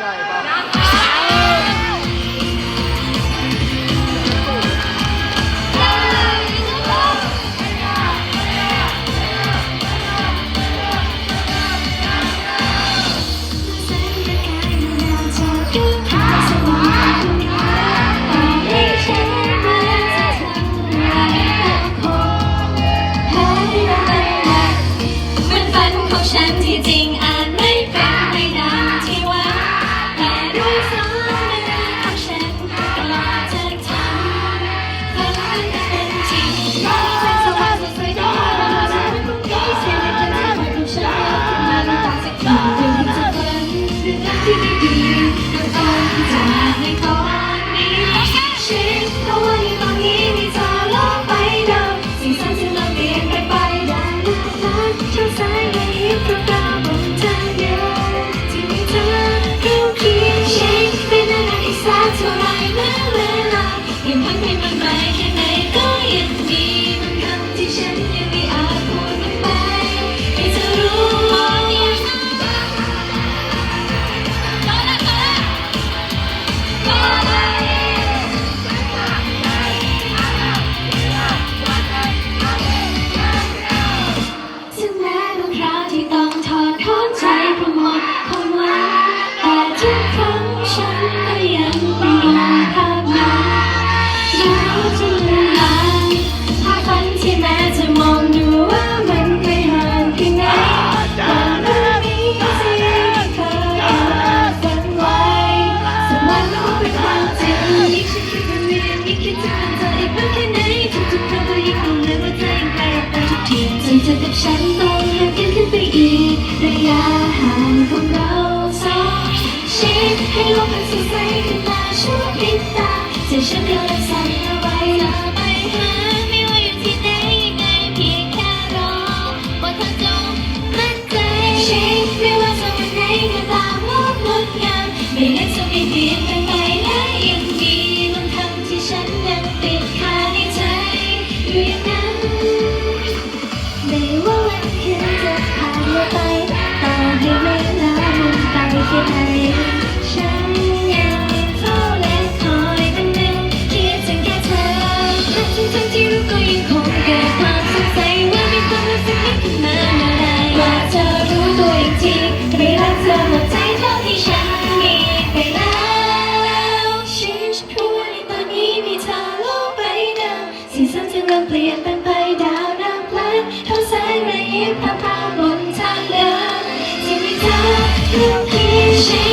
Giày. ยงพักให้มันไปแค่ไหนก็ยังดีมันคำที่ฉันยังไม่อาจพูดมันไปให้เธอรู้ว่ายังต่อละต่อละต่อละถึงแม้บางคราวที่ต้องถอดถอนใจเพราะหมดความหวังแต่ทุกครั้งฉันก็ยัง Hey, is to say He, she,